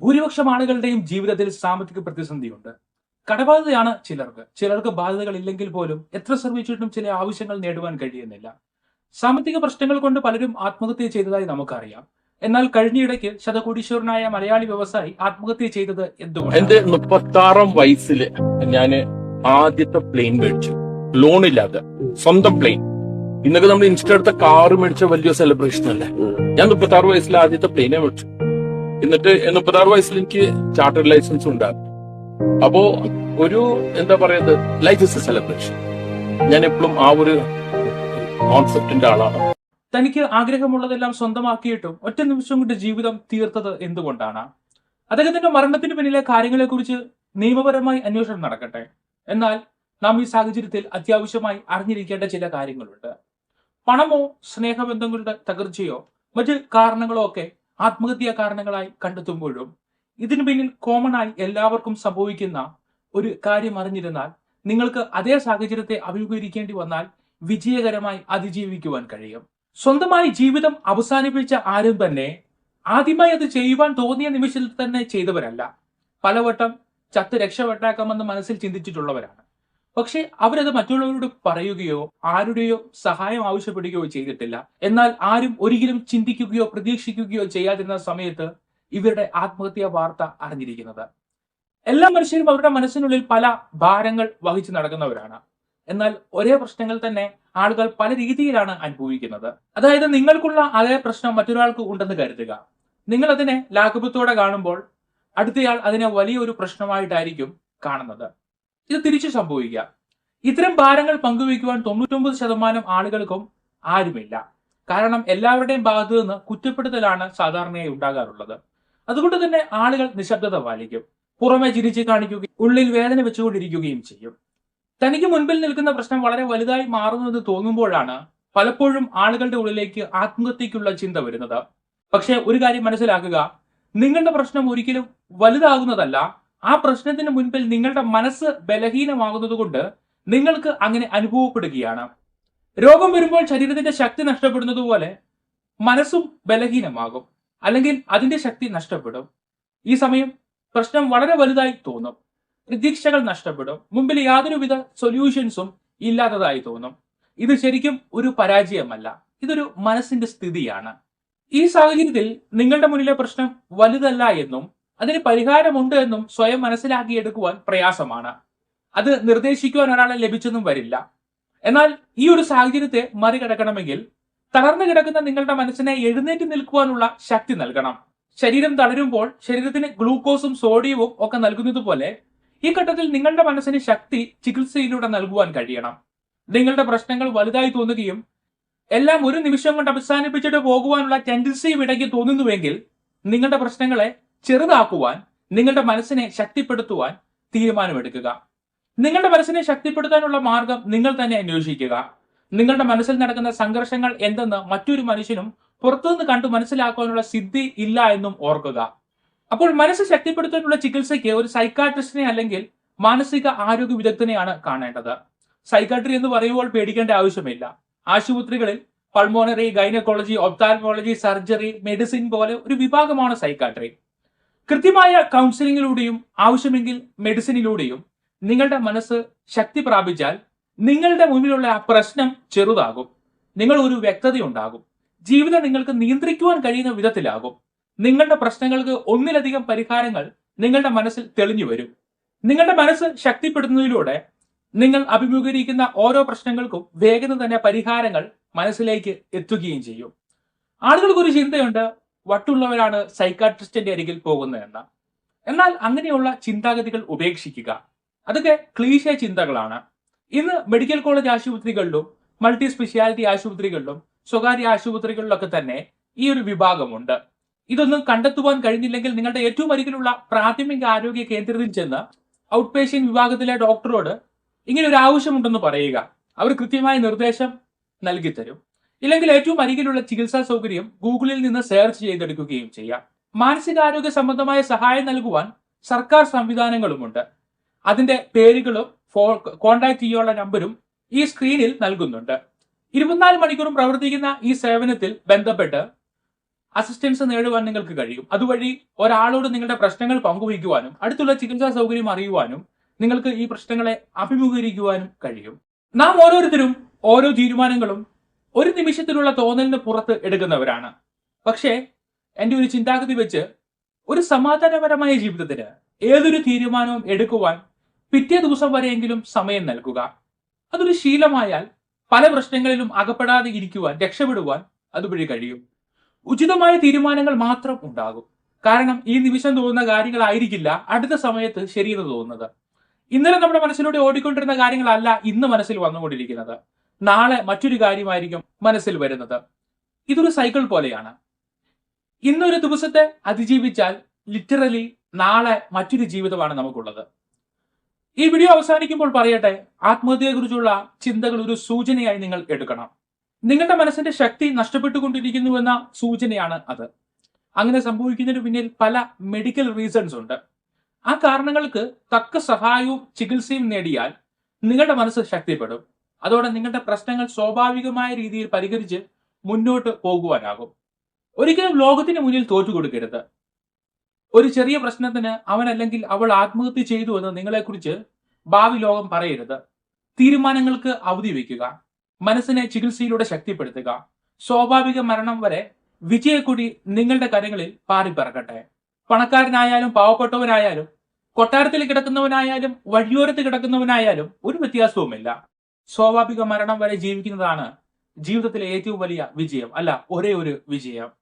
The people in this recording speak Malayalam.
ഭൂരിപക്ഷം ആളുകളുടെയും ജീവിതത്തിൽ സാമ്പത്തിക പ്രതിസന്ധിയുണ്ട്. കടബാധ്യതയാണ് ചിലർക്ക്. ചിലർക്ക് ബാധ്യതകൾ ഇല്ലെങ്കിൽ പോലും എത്ര ശ്രമിച്ചിട്ടും ചില ആവശ്യങ്ങൾ നേടുവാൻ കഴിയുന്നില്ല. സാമ്പത്തിക പ്രശ്നങ്ങൾ കൊണ്ട് പലരും ആത്മഹത്യ ചെയ്തതായി നമുക്കറിയാം. എന്നാൽ കഴിഞ്ഞയിടയ്ക്ക് ശതകോടീശ്വരനായ മലയാളി വ്യവസായി ആത്മഹത്യ ചെയ്തത് എന്തുകൊണ്ട് എന്റെ മുപ്പത്താറാം വയസ്സിൽ ഞാൻ ആദ്യത്തെ പ്ലെയിൻ മേടിച്ചു. ലോൺ ഇല്ലാതെ. സ്വന്തം പ്ലെയിൻ ഇന്നൊക്കെ നമ്മൾ ഇൻസ്റ്റ എടുത്ത കാറ് മേടിച്ച വലിയ സെലിബ്രേഷൻ അല്ലേ? ഞാൻ മുപ്പത്താറ് വയസ്സിൽ ആദ്യത്തെ പ്ലെയിനെ മേടിച്ചു. എന്നിട്ട് മുപ്പത്താറ് വയസ്സിൽ എനിക്ക് ചാർട്ടർ ലൈസൻസ് ഉണ്ടായിരുന്നു അപ്പോ ഒരു എന്താ പറയുന്നത് ലൈഫ് ഇസ് എ സെലിബ്രേഷൻ ഞാൻ എപ്പോഴും ആ ഒരു കോൺസെപ്റ്റിന്റെ ആളാണ്. തനിക്ക് ആഗ്രഹമുള്ളതെല്ലാം സ്വന്തമാക്കിയിട്ടും ഒറ്റ നിമിഷം കൊണ്ട് ജീവിതം തീർത്തത് എന്തുകൊണ്ടാണ്? അദ്ദേഹത്തിന്റെ മരണത്തിന് പിന്നിലെ കാര്യങ്ങളെക്കുറിച്ച് നിയമപരമായി അന്വേഷണം നടക്കട്ടെ. എന്നാൽ നാം ഈ സാഹചര്യത്തിൽ അത്യാവശ്യമായി അറിഞ്ഞിരിക്കേണ്ട ചില കാര്യങ്ങളുണ്ട്. പണമോ സ്നേഹബന്ധങ്ങളുടെ തകർച്ചയോ മറ്റ് കാരണങ്ങളോ ഒക്കെ ആത്മഹത്യാ കാരണങ്ങളായി കണ്ടെത്തുമ്പോഴും ഇതിനു പിന്നിൽ കോമൺ ആയി എല്ലാവർക്കും സംഭവിക്കുന്ന ഒരു കാര്യം അറിഞ്ഞിരുന്നാൽ നിങ്ങൾക്ക് അതേ സാഹചര്യത്തെ അഭിമുഖീകരിക്കേണ്ടി വന്നാൽ വിജയകരമായി അതിജീവിക്കുവാൻ കഴിയും. സ്വന്തമായി ജീവിതം അവസാനിപ്പിച്ച ആരും തന്നെ ആദ്യമായി അത് ചെയ്യുവാൻ തോന്നിയ നിമിഷത്തിൽ തന്നെ ചെയ്തവരല്ല. പലവട്ടം ചത്ത് രക്ഷപ്പെട്ടേക്കാമെന്ന് മനസ്സിൽ ചിന്തിച്ചിട്ടുള്ളവരാണ്. പക്ഷേ അവരത് മറ്റുള്ളവരോട് പറയുകയോ ആരുടെയോ സഹായം ആവശ്യപ്പെടുകയോ ചെയ്തിട്ടില്ല. എന്നാൽ ആരും ഒരിക്കലും ചിന്തിക്കുകയോ പ്രതീക്ഷിക്കുകയോ ചെയ്യാതിരുന്ന സമയത്ത് ഇവരുടെ ആത്മഹത്യാ വാർത്ത അറിഞ്ഞിരിക്കുന്നത്. എല്ലാ മനുഷ്യരും അവരുടെ മനസ്സിനുള്ളിൽ പല ഭാരങ്ങൾ വഹിച്ചു നടക്കുന്നവരാണ്. എന്നാൽ ഒരേ പ്രശ്നങ്ങൾ തന്നെ ആളുകൾ പല രീതിയിലാണ് അനുഭവിക്കുന്നത്. അതായത് നിങ്ങൾക്കുള്ള അതേ പ്രശ്നം മറ്റൊരാൾക്ക് ഉണ്ടെന്ന് കരുതുക. നിങ്ങൾ അതിനെ ലാഘവത്തോടെ കാണുമ്പോൾ അടുത്തയാൾ അതിനെ വലിയൊരു പ്രശ്നമായിട്ടായിരിക്കും കാണുന്നത്. ഇത് തിരിച്ചു സംഭവിക്കാം ഇത്തരം ഭാരങ്ങൾ പങ്കുവയ്ക്കുവാൻ തൊണ്ണൂറ്റൊമ്പത് ശതമാനം ആളുകൾക്കും ആരുമില്ല. കാരണം എല്ലാവരുടെയും ഭാഗത്തു നിന്ന് കുറ്റപ്പെടുത്തലാണ് സാധാരണയായി ഉണ്ടാകാറുള്ളത്. അതുകൊണ്ട് തന്നെ ആളുകൾ നിശബ്ദത പാലിക്കും. പുറമെ ചിരിച്ച് കാണിക്കുകയും ഉള്ളിൽ വേദന വെച്ചുകൊണ്ടിരിക്കുകയും ചെയ്യും. തനിക്ക് മുൻപിൽ നിൽക്കുന്ന പ്രശ്നം വളരെ വലുതായി മാറുന്നത് തോന്നുമ്പോഴാണ് പലപ്പോഴും ആളുകളുടെ ഉള്ളിലേക്ക് ആത്മഹത്യക്കുള്ള ചിന്ത വരുന്നത്. പക്ഷേ ഒരു കാര്യം മനസ്സിലാക്കുക. നിങ്ങളുടെ പ്രശ്നം ഒരിക്കലും വലുതാകുന്നതല്ല ആ പ്രശ്നത്തിന് മുൻപിൽ നിങ്ങളുടെ മനസ്സ് ബലഹീനമാകുന്നത് കൊണ്ട് നിങ്ങൾക്ക് അങ്ങനെ അനുഭവപ്പെടുകയാണ്. രോഗം വരുമ്പോൾ ശരീരത്തിന്റെ ശക്തി നഷ്ടപ്പെടുന്നത് പോലെ മനസ്സും ബലഹീനമാകും. അല്ലെങ്കിൽ അതിന്റെ ശക്തി നഷ്ടപ്പെടും. ഈ സമയം പ്രശ്നം വളരെ വലുതായി തോന്നും. പ്രതീക്ഷകൾ നഷ്ടപ്പെടും. മുമ്പിൽ യാതൊരുവിധ സൊല്യൂഷൻസും ഇല്ലാത്തതായി തോന്നും. ഇത് ശരിക്കും ഒരു പരാജയമല്ല. ഇതൊരു മനസ്സിന്റെ സ്ഥിതിയാണ്. ഈ സാഹചര്യത്തിൽ നിങ്ങളുടെ മുന്നിലെ പ്രശ്നം വലുതല്ല എന്നും അതിന് പരിഹാരമുണ്ട് എന്നും സ്വയം മനസ്സിലാക്കിയെടുക്കുവാൻ പ്രയാസമാണ്. അത് നിർദ്ദേശിക്കുവാൻ ഒരാളെ ലഭിച്ചെന്നും വരില്ല. എന്നാൽ ഈ ഒരു സാഹചര്യത്തെ മറികടക്കണമെങ്കിൽ തളർന്നു കിടക്കുന്ന നിങ്ങളുടെ മനസ്സിനെ എഴുന്നേറ്റ് നിൽക്കുവാനുള്ള ശക്തി നൽകണം. ശരീരം തളരുമ്പോൾ ശരീരത്തിന് ഗ്ലൂക്കോസും സോഡിയവും ഒക്കെ നൽകുന്നത് പോലെ ഈ ഘട്ടത്തിൽ നിങ്ങളുടെ മനസ്സിന് ശക്തി ചികിത്സയിലൂടെ നൽകുവാൻ കഴിയണം. നിങ്ങളുടെ പ്രശ്നങ്ങൾ വലുതായി തോന്നുകയും എല്ലാം ഒരു നിമിഷം കൊണ്ട് അവസാനിപ്പിച്ചിട്ട് പോകുവാനുള്ള ടെൻഡൻസിയും ഇടയ്ക്ക് തോന്നുന്നുവെങ്കിൽ നിങ്ങളുടെ പ്രശ്നങ്ങളെ ചെറുതാക്കുവാൻ നിങ്ങളുടെ മനസ്സിനെ ശക്തിപ്പെടുത്തുവാൻ തീരുമാനമെടുക്കുക. നിങ്ങളുടെ മനസ്സിനെ ശക്തിപ്പെടുത്താനുള്ള മാർഗം നിങ്ങൾ തന്നെ അന്വേഷിക്കുക. നിങ്ങളുടെ മനസ്സിൽ നടക്കുന്ന സംഘർഷങ്ങൾ എന്തെന്ന് മറ്റൊരു മനുഷ്യനും പുറത്തുനിന്ന് കണ്ടു മനസ്സിലാക്കാനുള്ള സിദ്ധി ഇല്ല എന്നും ഓർക്കുക. അപ്പോൾ മനസ്സ് ശക്തിപ്പെടുത്താനുള്ള ചികിത്സയ്ക്ക് ഒരു സൈക്കാട്രിസ്റ്റിനെ അല്ലെങ്കിൽ മാനസിക ആരോഗ്യ വിദഗ്ധനെയാണ് കാണേണ്ടത്. സൈക്കാട്രി എന്ന് പറയുമ്പോൾ പേടിക്കേണ്ട ആവശ്യമില്ല. ആശുപത്രികളിൽ pulmonary gynaecology ophthalmology surgery medicine പോലെ ഒരു വിഭാഗമാണ് സൈക്കാട്രി. കൃത്യമായ കൗൺസിലിങ്ങിലൂടെയും ആവശ്യമെങ്കിൽ മെഡിസിനിലൂടെയും നിങ്ങളുടെ മനസ്സ് ശക്തി പ്രാപിച്ചാൽ നിങ്ങളുടെ മുന്നിലുള്ള ആ പ്രശ്നം ചെറുതാകും. നിങ്ങൾ ഒരു വ്യക്തതയുണ്ടാകും. ജീവിതം നിങ്ങൾക്ക് നിയന്ത്രിക്കുവാൻ കഴിയുന്ന വിധത്തിലാകും. നിങ്ങളുടെ പ്രശ്നങ്ങൾക്ക് ഒന്നിലധികം പരിഹാരങ്ങൾ നിങ്ങളുടെ മനസ്സിൽ തെളിഞ്ഞു വരും. നിങ്ങളുടെ മനസ്സ് ശക്തിപ്പെടുത്തുന്നതിലൂടെ നിങ്ങൾ അഭിമുഖീകരിക്കുന്ന ഓരോ പ്രശ്നങ്ങൾക്കും വേഗം തന്നെ പരിഹാരങ്ങൾ മനസ്സിലേക്ക് എത്തുകയും ചെയ്യും. ആളുകൾക്ക് ഒരു ചിന്തയുണ്ട് വട്ടുള്ളവരാണ് സൈക്കാട്രിസ്റ്റിന്റെ അരികിൽ പോകുന്നതെന്ന്. എന്നാൽ അങ്ങനെയുള്ള ചിന്താഗതികൾ ഉപേക്ഷിക്കുക. അതൊക്കെ ക്ലീശ ചിന്തകളാണ്. ഇന്ന് മെഡിക്കൽ കോളേജ് ആശുപത്രികളിലും മൾട്ടി സ്പെഷ്യാലിറ്റി ആശുപത്രികളിലും സ്വകാര്യ ആശുപത്രികളിലൊക്കെ തന്നെ ഈ ഒരു വിഭാഗമുണ്ട്. ഇതൊന്നും കണ്ടെത്തുവാൻ കഴിഞ്ഞില്ലെങ്കിൽ നിങ്ങളുടെ ഏറ്റവും അരികിലുള്ള പ്രാഥമിക ആരോഗ്യ കേന്ദ്രത്തിൽ ചെന്ന് ഔട്ട് പേഷ്യൻ വിഭാഗത്തിലെ ഡോക്ടറോട് ഇങ്ങനെ ഒരു ആവശ്യമുണ്ടെന്ന് പറയുക. അവർ കൃത്യമായ നിർദ്ദേശം നൽകി തരും ഇല്ലെങ്കിൽ ഏറ്റവും അരികിലുള്ള ചികിത്സാ സൗകര്യം ഗൂഗിളിൽ നിന്ന് സെർച്ച് ചെയ്തെടുക്കുകയും ചെയ്യാം. മാനസികാരോഗ്യ സംബന്ധമായ സഹായം നൽകുവാൻ സർക്കാർ സംവിധാനങ്ങളുമുണ്ട്. അതിന്റെ പേരുകളും ഫോ കോൺടാക്ട് ചെയ്യാനുള്ള നമ്പരും ഈ സ്ക്രീനിൽ നൽകുന്നുണ്ട്. ഇരുപത്തിനാല് മണിക്കൂറും പ്രവർത്തിക്കുന്ന ഈ സേവനത്തിൽ ബന്ധപ്പെട്ട് അസിസ്റ്റൻസ് നേടുവാൻ നിങ്ങൾക്ക് കഴിയും. അതുവഴി ഒരാളോട് നിങ്ങളുടെ പ്രശ്നങ്ങൾ പങ്കുവയ്ക്കുവാനും അടുത്തുള്ള ചികിത്സാ സൗകര്യം അറിയുവാനും നിങ്ങൾക്ക് ഈ പ്രശ്നങ്ങളെ അഭിമുഖീകരിക്കുവാനും കഴിയും. നാം ഓരോരുത്തരും ഓരോ തീരുമാനങ്ങളും ഒരു നിമിഷത്തിലുള്ള തോന്നലിന് പുറത്ത് എടുക്കുന്നവരാണ്. പക്ഷേ എന്റെ ഒരു ചിന്താഗതി വെച്ച് ഒരു സമാധാനപരമായ ജീവിതത്തിന് ഏതൊരു തീരുമാനവും എടുക്കുവാൻ പിറ്റേ ദിവസം വരെയെങ്കിലും സമയം നൽകുക. അതൊരു ശീലമായാൽ പല പ്രശ്നങ്ങളിലും അകപ്പെടാതെ ഇരിക്കുവാൻ രക്ഷപ്പെടുവാൻ അതുവഴി കഴിയും. ഉചിതമായ തീരുമാനങ്ങൾ മാത്രം ഉണ്ടാകും. കാരണം ഈ നിമിഷം തോന്നുന്ന കാര്യങ്ങളായിരിക്കില്ല അടുത്ത സമയത്ത് ശരിയെന്ന് തോന്നുന്നത്. ഇന്നലെ നമ്മുടെ മനസ്സിലൂടെ ഓടിക്കൊണ്ടിരുന്ന കാര്യങ്ങളല്ല ഇന്ന് മനസ്സിൽ വന്നുകൊണ്ടിരിക്കുന്നത്. നാളെ മറ്റൊരു കാര്യമായിരിക്കും മനസ്സിൽ വരുന്നത്. ഇതൊരു സൈക്കിൾ പോലെയാണ്. ഇന്നൊരു ദിവസത്തെ അതിജീവിച്ചാൽ ലിറ്ററലി നാളെ മറ്റൊരു ജീവിതമാണ് നമുക്കുള്ളത്. ഈ വീഡിയോ അവസാനിക്കുമ്പോൾ പറയട്ടെ ആത്മഹത്യയെക്കുറിച്ചുള്ള ചിന്തകൾ ഒരു സൂചനയായി നിങ്ങൾ എടുക്കണം. നിങ്ങളുടെ മനസ്സിന്റെ ശക്തി നഷ്ടപ്പെട്ടുകൊണ്ടിരിക്കുന്നുവെന്ന സൂചനയാണ് അത്. അങ്ങനെ സംഭവിക്കുന്നതിന് പിന്നിൽ പല മെഡിക്കൽ റീസൺസ് ഉണ്ട്. ആ കാരണങ്ങൾക്ക് തക്ക സഹായവും ചികിത്സയും നേടിയാൽ നിങ്ങളുടെ മനസ്സ് ശക്തിപ്പെടും. അതോടെ നിങ്ങളുടെ പ്രശ്നങ്ങൾ സ്വാഭാവികമായ രീതിയിൽ പരിഹരിച്ച് മുന്നോട്ട് പോകുവാനാകും. ഒരിക്കലും ലോകത്തിന് മുന്നിൽ തോറ്റു കൊടുക്കരുത്. ഒരു ചെറിയ പ്രശ്നത്തിന് അവൻ അല്ലെങ്കിൽ അവൾ ആത്മഹത്യ ചെയ്തു എന്ന് നിങ്ങളെക്കുറിച്ച് ഭാവി ലോകം പറയരുത്. തീരുമാനങ്ങൾക്ക് അവധി വയ്ക്കുക. മനസ്സിനെ ചികിത്സയിലൂടെ ശക്തിപ്പെടുത്തുക. സ്വാഭാവിക മരണം വരെ വിജയക്കുടി നിങ്ങളുടെ കരങ്ങളിൽ പാറിപ്പറക്കട്ടെ. പണക്കാരനായാലും പാവപ്പെട്ടവനായാലും കൊട്ടാരത്തിൽ കിടക്കുന്നവനായാലും വഴിയോരത്ത് കിടക്കുന്നവനായാലും ഒരു വ്യത്യാസവുമില്ല. സ്വാഭാവിക മരണം വരെ ജീവിക്കുന്നതാണ് ജീവിതത്തിലെ ഏറ്റവും വലിയ വിജയം. അല്ല ഒരേ ഒരു വിജയം.